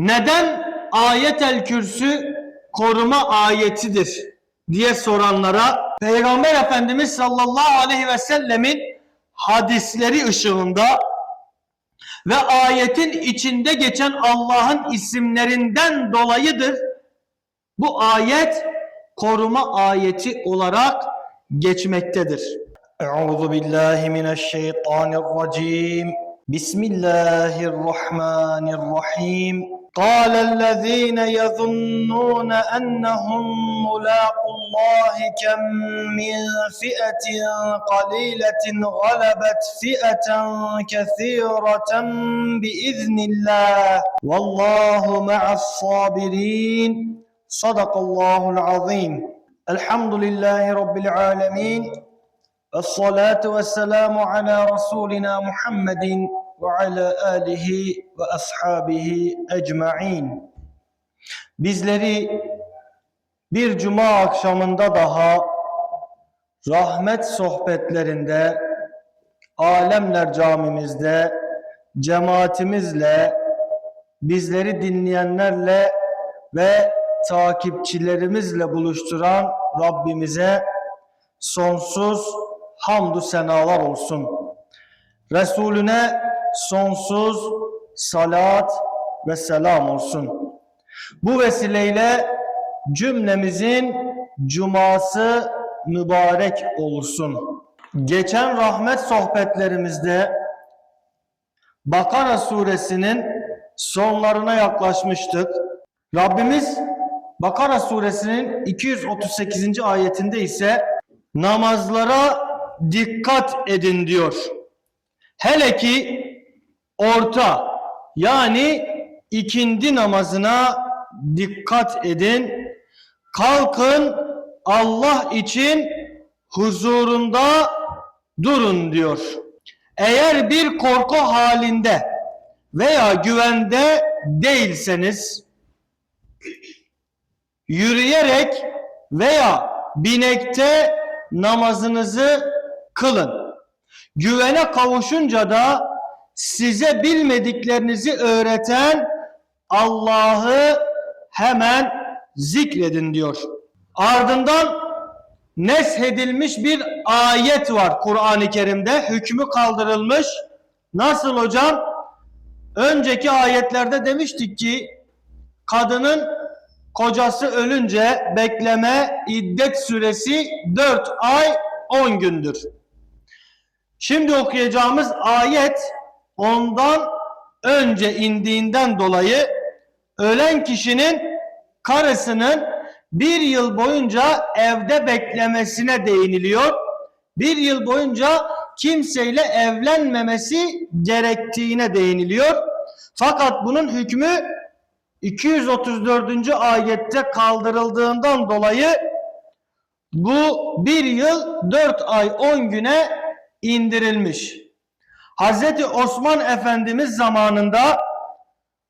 neden ayetel kürsü koruma ayetidir diye soranlara Peygamber Efendimiz sallallahu aleyhi ve sellemin hadisleri ışığında ve ayetin içinde geçen Allah'ın isimlerinden dolayıdır. Bu ayet koruma ayeti olarak geçmektedir. Euzu billahi mineşşeytanirracim. Bismillahirrahmanirrahim. قال الذين يظنون أنهم ملاقوا الله كم من فئة قليلة غلبت فئة كثيرة بإذن الله. والله مع الصابرين. صدق الله العظيم. الحمد لله رب العالمين. الصلاة والسلام على رسولنا محمد وعلى آله وأصحابه أجمعين Bizleri bir cuma akşamında daha rahmet sohbetlerinde Alemler Camimizde cemaatimizle bizleri dinleyenlerle ve takipçilerimizle buluşturan Rabbimize sonsuz hamdü senalar olsun. Resulüne sonsuz salat ve selam olsun. Bu vesileyle cümlemizin cuması mübarek olsun. Geçen rahmet sohbetlerimizde Bakara suresinin sonlarına yaklaşmıştık. Rabbimiz Bakara suresinin 238. ayetinde ise namazlara dikkat edin diyor. Hele ki orta yani ikindi namazına dikkat edin. Kalkın Allah için huzurunda durun diyor. Eğer bir korku halinde veya güvende değilseniz yürüyerek veya binekte namazınızı kılın. Güvene kavuşunca da size bilmediklerinizi öğreten Allah'ı hemen zikredin diyor. Ardından neshedilmiş bir ayet var Kur'an-ı Kerim'de. Hükmü kaldırılmış. Nasıl hocam? Önceki ayetlerde demiştik ki kadının kocası ölünce bekleme iddet süresi 4 ay 10 gündür. Şimdi okuyacağımız ayet ondan önce indiğinden dolayı ölen kişinin karısının bir yıl boyunca evde beklemesine değiniliyor. Bir yıl boyunca kimseyle evlenmemesi gerektiğine değiniliyor. Fakat bunun hükmü 234. ayette kaldırıldığından dolayı bu bir yıl 4 ay 10 güne indirilmiş. Hazreti Osman Efendimiz zamanında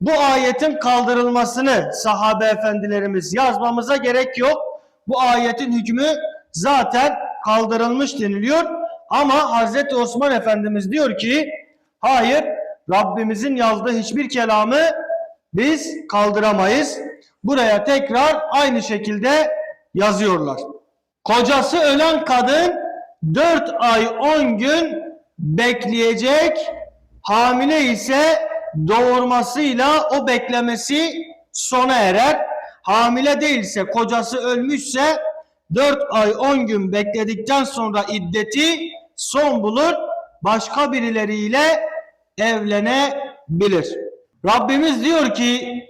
bu ayetin kaldırılmasını sahabe efendilerimiz yazmamıza gerek yok. Bu ayetin hükmü zaten kaldırılmış deniliyor. Ama Hazreti Osman Efendimiz diyor ki hayır Rabbimizin yazdığı hiçbir kelamı biz kaldıramayız. Buraya tekrar aynı şekilde yazıyorlar. Kocası ölen kadın 4 ay 10 gün bekleyecek. Hamile ise doğurmasıyla o beklemesi sona erer. Hamile değilse kocası ölmüşse 4 ay 10 gün bekledikten sonra iddeti son bulur. Başka birileriyle evlenebilir. Rabbimiz diyor ki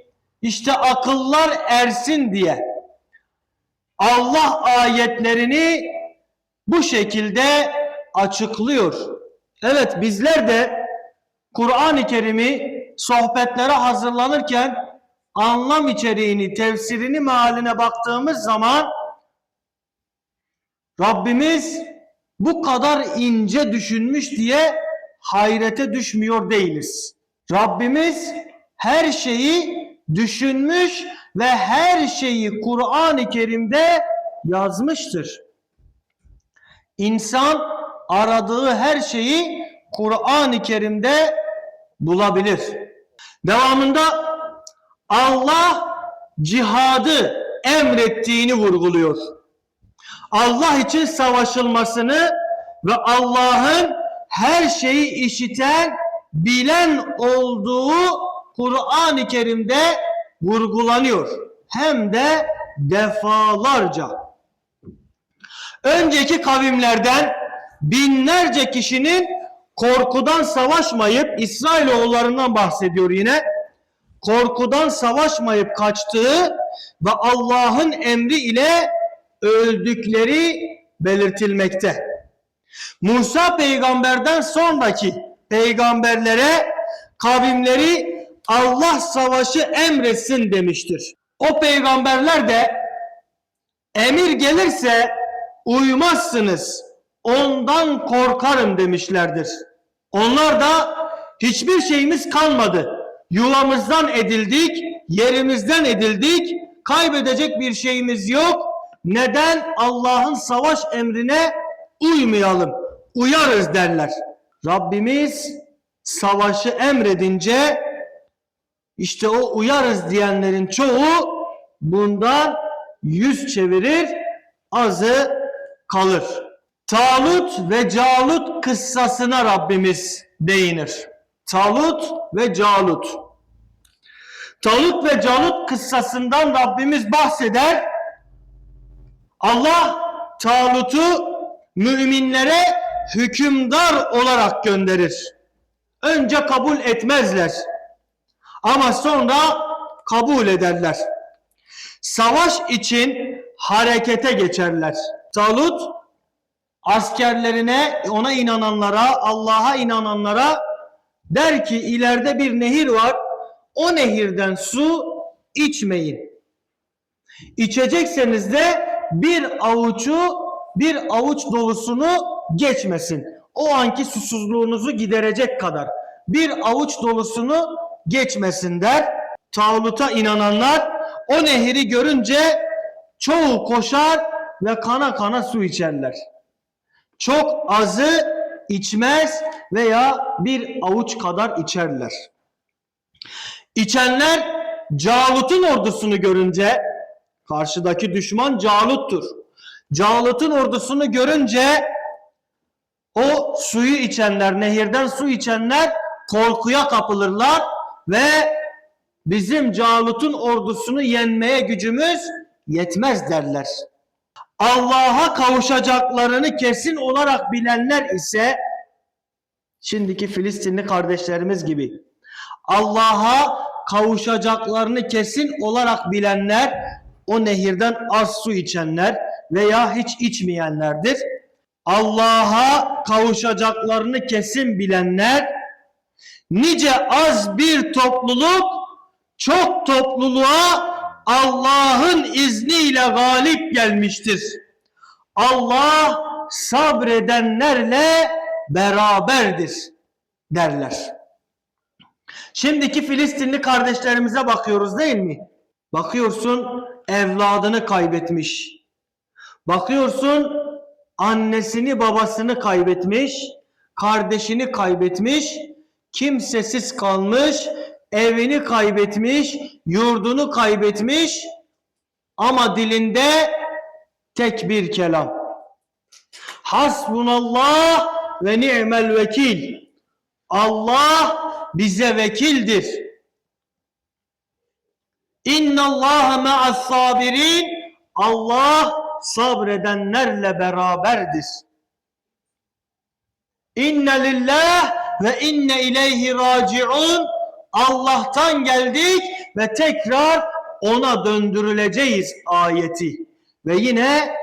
işte akıllar ersin diye Allah ayetlerini bu şekilde açıklıyor. Evet bizler de Kur'an-ı Kerim'i sohbetlere hazırlanırken anlam içeriğini, tefsirini, mealine baktığımız zaman Rabbimiz bu kadar ince düşünmüş diye hayrete düşmüyor değiliz. Rabbimiz her şeyi düşünmüş ve her şeyi Kur'an-ı Kerim'de yazmıştır. İnsan aradığı her şeyi Kur'an-ı Kerim'de bulabilir. Devamında Allah cihadı emrettiğini vurguluyor. Allah için savaşılmasını ve Allah'ın her şeyi işiten, bilen olduğu Kur'an-ı Kerim'de vurgulanıyor. Hem de defalarca. Önceki kavimlerden binlerce kişinin korkudan savaşmayıp İsrailoğullarından bahsediyor yine. Korkudan savaşmayıp kaçtığı ve Allah'ın emri ile öldükleri belirtilmekte. Musa peygamberden sonraki peygamberlere kavimleri Allah savaşı emretsin demiştir. O peygamberler de emir gelirse uymazsınız. Ondan korkarım demişlerdir. Onlar da hiçbir şeyimiz kalmadı. Yuvamızdan edildik, yerimizden edildik. Kaybedecek bir şeyimiz yok. Neden Allah'ın savaş emrine uymayalım? Uyarız derler. Rabbimiz savaşı emredince işte o uyarız diyenlerin çoğu bundan yüz çevirir, azı kalır. Talut ve Calut kıssasına Rabbimiz değinir. Talut ve Calut. Talut ve Calut kıssasından Rabbimiz bahseder. Allah Talut'u müminlere hükümdar olarak gönderir. Önce kabul etmezler. Ama sonra kabul ederler. Savaş için harekete geçerler. Talut askerlerine, ona inananlara, Allah'a inananlara der ki ileride bir nehir var. O nehirden su içmeyin. İçecekseniz de bir avucu, bir avuç dolusunu geçmesin. O anki susuzluğunuzu giderecek kadar. Bir avuç dolusunu geçmesin der. Tağluta inananlar o nehri görünce çoğu koşar ve kana kana su içerler. Çok azı içmez veya bir avuç kadar içerler. İçenler Calut'un ordusunu görünce karşıdaki düşman Calut'tur. Calut'un ordusunu görünce o suyu içenler, nehirden su içenler korkuya kapılırlar ve bizim Calut'un ordusunu yenmeye gücümüz yetmez derler. Allah'a kavuşacaklarını kesin olarak bilenler ise şimdiki Filistinli kardeşlerimiz gibi Allah'a kavuşacaklarını kesin olarak bilenler o nehirden az su içenler veya hiç içmeyenlerdir. Allah'a kavuşacaklarını kesin bilenler nice az bir topluluk çok topluluğa Allah'ın izniyle galip gelmiştir. Allah sabredenlerle beraberdir derler. Şimdiki Filistinli kardeşlerimize bakıyoruz değil mi? Bakıyorsun evladını kaybetmiş. Bakıyorsun annesini babasını kaybetmiş, kardeşini kaybetmiş, kimsesiz kalmış, evini kaybetmiş, yurdunu kaybetmiş ama dilinde tek bir kelam. Hasbunallah ve ni'mel vekil. Allah bize vekildir. İnna Allah ma'as sabirin. Allah sabredenlerle beraberdir. İnne lillah ve inne ileyhi raciun. Allah'tan geldik ve tekrar ona döndürüleceğiz ayeti. Ve yine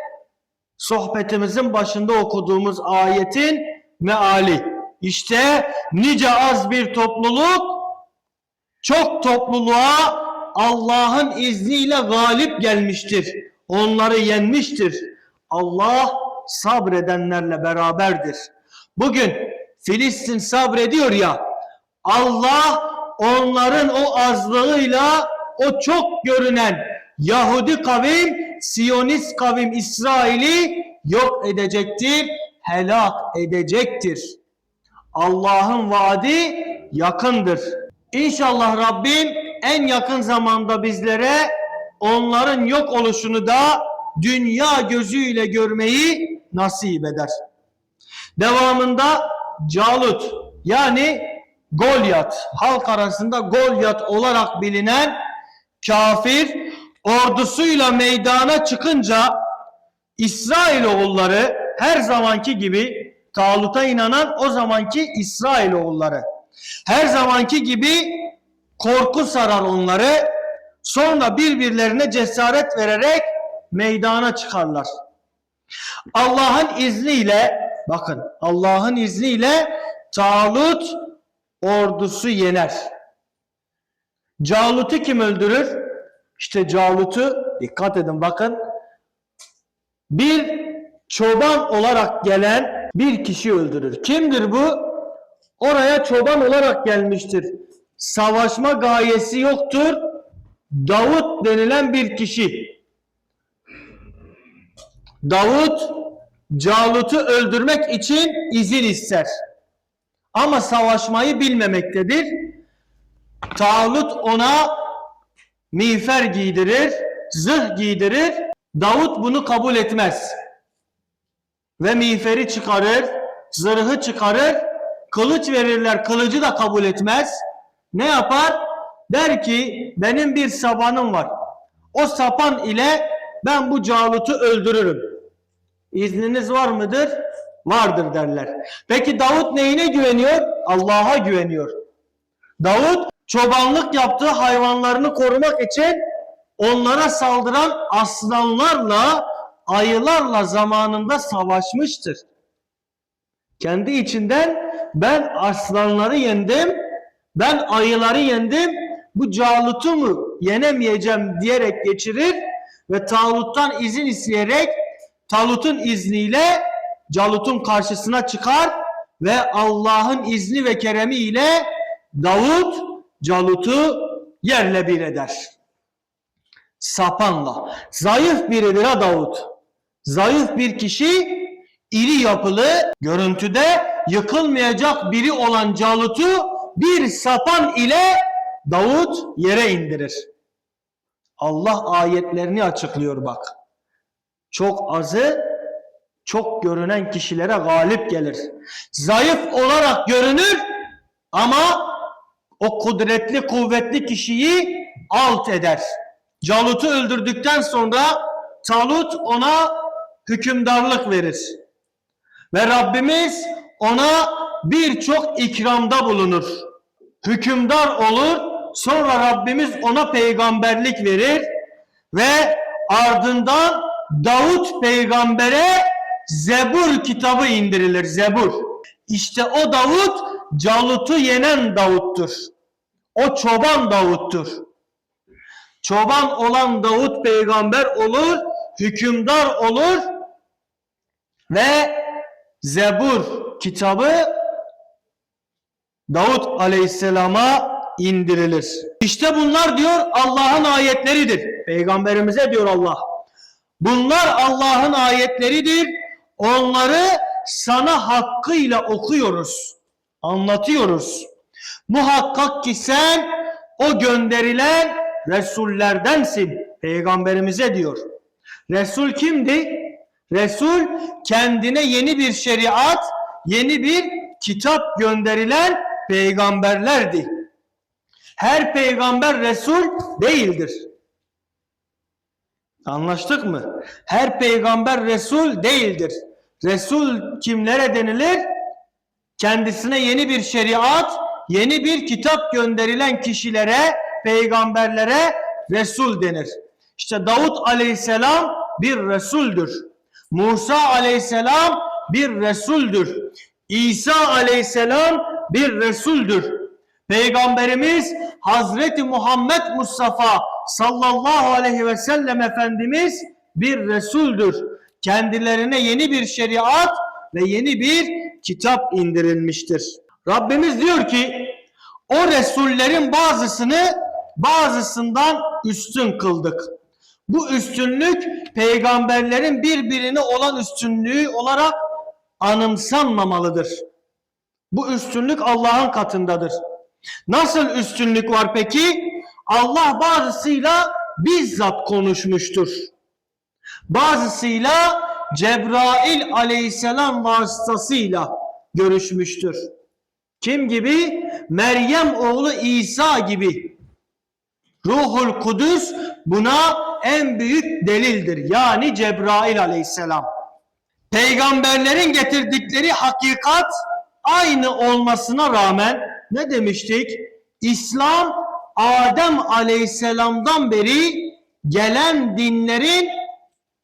sohbetimizin başında okuduğumuz ayetin meali. İşte nice az bir topluluk çok topluluğa Allah'ın izniyle galip gelmiştir. Onları yenmiştir. Allah sabredenlerle beraberdir. Bugün Filistin sabrediyor ya Allah onların o azlığıyla o çok görünen Yahudi kavim, Siyonist kavim İsrail'i yok edecektir, helak edecektir. Allah'ın vaadi yakındır. İnşallah Rabbim en yakın zamanda bizlere onların yok oluşunu da dünya gözüyle görmeyi nasip eder. Devamında Calut yani Golyat halk arasında Golyat olarak bilinen kafir ordusuyla meydana çıkınca İsrailoğulları her zamanki gibi Talut'a inanan o zamanki İsrailoğulları her zamanki gibi korku sarar onları sonra birbirlerine cesaret vererek meydana çıkarlar. Allah'ın izniyle bakın Allah'ın izniyle Talut ordusu yener. Calut'u kim öldürür? İşte Calut'u dikkat edin bakın bir çoban olarak gelen bir kişi öldürür. Kimdir bu? Oraya çoban olarak gelmiştir. Savaşma gayesi yoktur. Davut denilen bir kişi. Davut Calut'u öldürmek için izin ister. Ama savaşmayı bilmemektedir. Talut ona miğfer giydirir, zırh giydirir. Davut bunu kabul etmez. Ve miğferi çıkarır, zırhı çıkarır, kılıç verirler, kılıcı da kabul etmez. Ne yapar? Der ki benim bir sapanım var. O sapan ile ben bu Calut'u öldürürüm. İzniniz var mıdır? Vardır derler. Peki Davut neyine güveniyor? Allah'a güveniyor. Davut çobanlık yaptığı hayvanlarını korumak için onlara saldıran aslanlarla, ayılarla zamanında savaşmıştır. Kendi içinden ben aslanları yendim, ben ayıları yendim, bu Calut'u mu yenemeyeceğim diyerek geçirir ve Talut'tan izin isteyerek Talut'un izniyle Calut'un karşısına çıkar ve Allah'ın izni ve keremi ile Davut Calut'u yerle bir eder. Sapanla. Zayıf biridir ha Davut. Zayıf bir kişi iri yapılı, görüntüde yıkılmayacak biri olan Calut'u bir sapan ile Davut yere indirir. Allah ayetlerini açıklıyor bak. Çok azı çok görünen kişilere galip gelir. Zayıf olarak görünür ama o kudretli kuvvetli kişiyi alt eder. Calut'u öldürdükten sonra Talut ona hükümdarlık verir. Ve Rabbimiz ona birçok ikramda bulunur. Hükümdar olur. Sonra Rabbimiz ona peygamberlik verir ve ardından Davut peygambere Zebur kitabı indirilir. Zebur. İşte o Davut Calut'u yenen Davut'tur. O çoban Davut'tur. Çoban olan Davut peygamber olur, hükümdar olur ve Zebur kitabı Davut aleyhisselama indirilir. İşte bunlar diyor Allah'ın ayetleridir. Peygamberimize diyor Allah. Bunlar Allah'ın ayetleridir. Onları sana hakkıyla okuyoruz. Anlatıyoruz. Muhakkak ki sen o gönderilen Resullerdensin. Peygamberimize diyor. Resul kimdi? Resul kendine yeni bir şeriat, yeni bir kitap gönderilen peygamberlerdi. Her peygamber Resul değildir. Anlaştık mı? Her peygamber Resul değildir. Resul kimlere denilir? Kendisine yeni bir şeriat, yeni bir kitap gönderilen kişilere, peygamberlere Resul denir. İşte Davut aleyhisselam bir Resuldür. Musa aleyhisselam bir Resuldür. İsa aleyhisselam bir Resuldür. Peygamberimiz Hazreti Muhammed Mustafa sallallahu aleyhi ve sellem Efendimiz bir Resuldür. Kendilerine yeni bir şeriat ve yeni bir kitap indirilmiştir. Rabbimiz diyor ki o Resullerin bazısını bazısından üstün kıldık. Bu üstünlük peygamberlerin birbirine olan üstünlüğü olarak anımsanmamalıdır. Bu üstünlük Allah'ın katındadır. Nasıl üstünlük var peki? Allah bazısıyla bizzat konuşmuştur. Bazısıyla Cebrail aleyhisselam vasıtasıyla görüşmüştür. Kim gibi? Meryem oğlu İsa gibi. Ruhul Kudüs buna en büyük delildir. Yani Cebrail aleyhisselam. Peygamberlerin getirdikleri hakikat aynı olmasına rağmen ne demiştik? İslam Adem aleyhisselamdan beri gelen dinlerin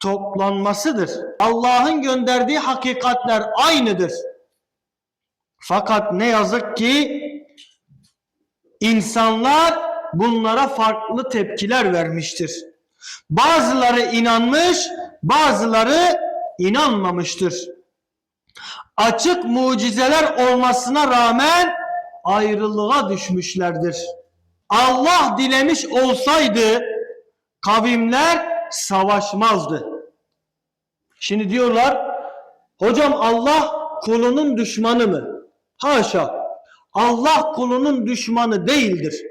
toplanmasıdır. Allah'ın gönderdiği hakikatler aynıdır. Fakat ne yazık ki insanlar bunlara farklı tepkiler vermiştir. Bazıları inanmış, bazıları inanmamıştır. Açık mucizeler olmasına rağmen ayrılığa düşmüşlerdir. Allah dilemiş olsaydı kavimler savaşmazdı. Şimdi diyorlar, hocam Allah kulunun düşmanı mı? Haşa. Allah kulunun düşmanı değildir.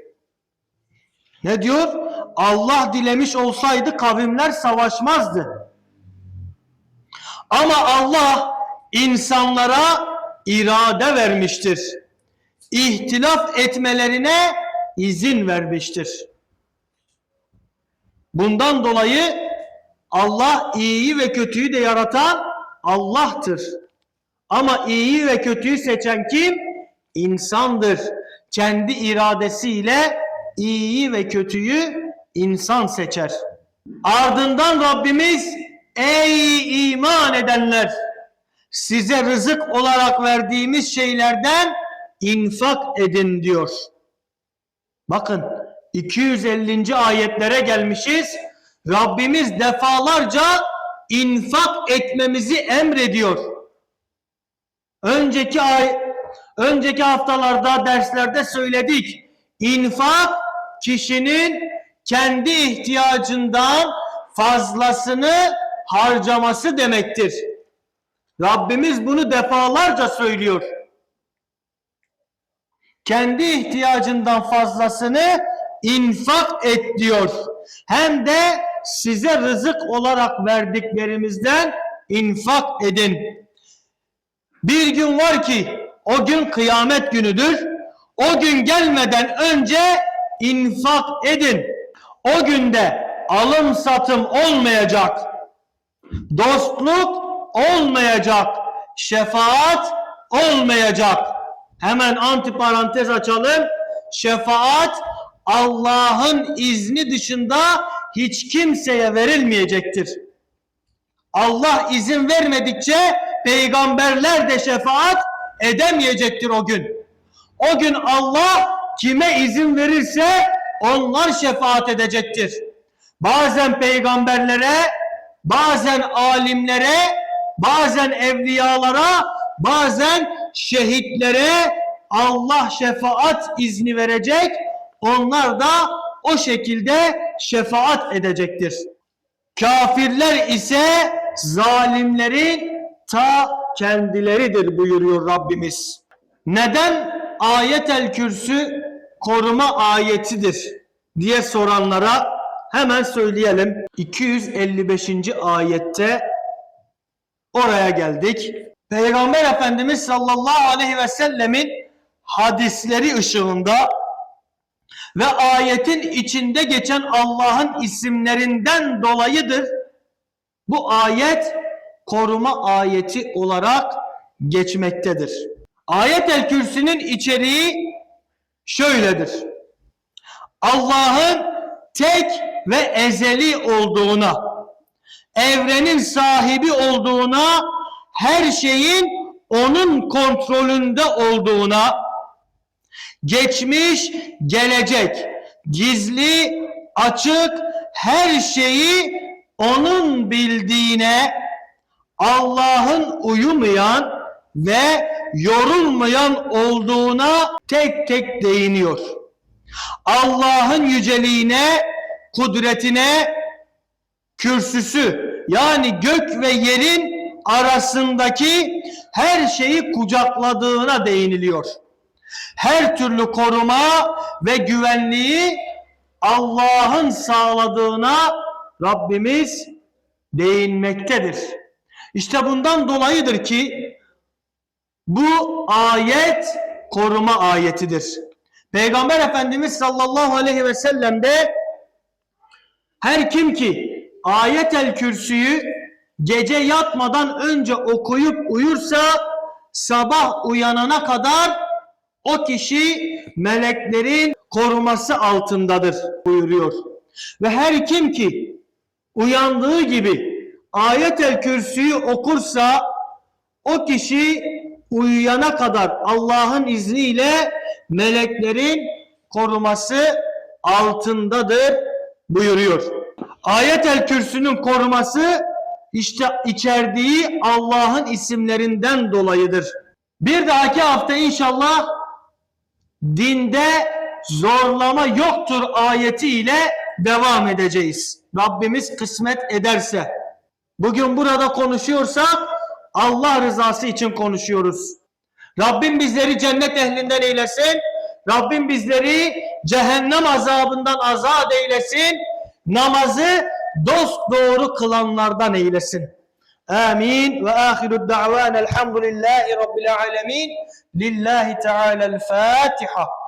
Ne diyor? Allah dilemiş olsaydı kavimler savaşmazdı. Ama Allah insanlara irade vermiştir. İhtilaf etmelerine izin vermiştir. Bundan dolayı Allah iyiyi ve kötüyü de yaratan Allah'tır. Ama iyiyi ve kötüyü seçen kim? İnsandır. Kendi iradesiyle iyiyi ve kötüyü insan seçer. Ardından Rabbimiz ey iman edenler size rızık olarak verdiğimiz şeylerden infak edin diyor. Bakın 250. ayetlere gelmişiz. Rabbimiz defalarca infak etmemizi emrediyor. Önceki ay önceki haftalarda derslerde söyledik. İnfak kişinin kendi ihtiyacından fazlasını harcaması demektir. Rabbimiz bunu defalarca söylüyor. Kendi ihtiyacından fazlasını infak et diyor. Hem de size rızık olarak verdiklerimizden infak edin. Bir gün var ki o gün kıyamet günüdür. O gün gelmeden önce infak edin. O günde alım satım olmayacak. Dostluk olmayacak. Şefaat olmayacak. Hemen antiparantez açalım. Şefaat Allah'ın izni dışında hiç kimseye verilmeyecektir. Allah izin vermedikçe peygamberler de şefaat edemeyecektir o gün. O gün Allah kime izin verirse onlar şefaat edecektir. Bazen peygamberlere, bazen alimlere, bazen evliyalara, bazen şehitlere Allah şefaat izni verecek. Onlar da o şekilde şefaat edecektir. Kafirler ise zalimlerin ta kendileridir buyuruyor Rabbimiz. Neden ayetel kürsü koruma ayetidir diye soranlara hemen söyleyelim. 255. ayette oraya geldik. Peygamber Efendimiz sallallahu aleyhi ve sellemin hadisleri ışığında ve ayetin içinde geçen Allah'ın isimlerinden dolayıdır. Bu ayet koruma ayeti olarak geçmektedir. Ayet-el Kürsü'nün içeriği şöyledir. Allah'ın tek ve ezeli olduğuna, evrenin sahibi olduğuna, her şeyin onun kontrolünde olduğuna, geçmiş, gelecek, gizli, açık her şeyi onun bildiğine, Allah'ın uyumayan ve yorulmayan olduğuna tek tek değiniyor. Allah'ın yüceliğine, kudretine, kürsüsü yani gök ve yerin arasındaki her şeyi kucakladığına değiniliyor. Her türlü koruma ve güvenliği Allah'ın sağladığına Rabbimiz değinmektedir. İşte bundan dolayıdır ki bu ayet koruma ayetidir. Peygamber Efendimiz sallallahu aleyhi ve sellem de her kim ki ayetel kürsüyü gece yatmadan önce okuyup uyursa sabah uyanana kadar o kişi meleklerin koruması altındadır buyuruyor. Ve her kim ki uyandığı gibi ayetel kürsüyü okursa o kişi uyuyana kadar Allah'ın izniyle meleklerin koruması altındadır buyuruyor. Ayetel kürsünün koruması işte içerdiği Allah'ın isimlerinden dolayıdır. Bir dahaki hafta inşallah dinde zorlama yoktur ayeti ile devam edeceğiz. Rabbimiz kısmet ederse. Bugün burada konuşuyorsak Allah rızası için konuşuyoruz. Rabbim bizleri cennet ehlinden eylesin. Rabbim bizleri cehennem azabından azat eylesin. Namazı dost doğru kılanlardan eylesin. Amin ve ahiru da'van elhamdülillahi rabbil alemin. Lillahi Teala'l Fatiha.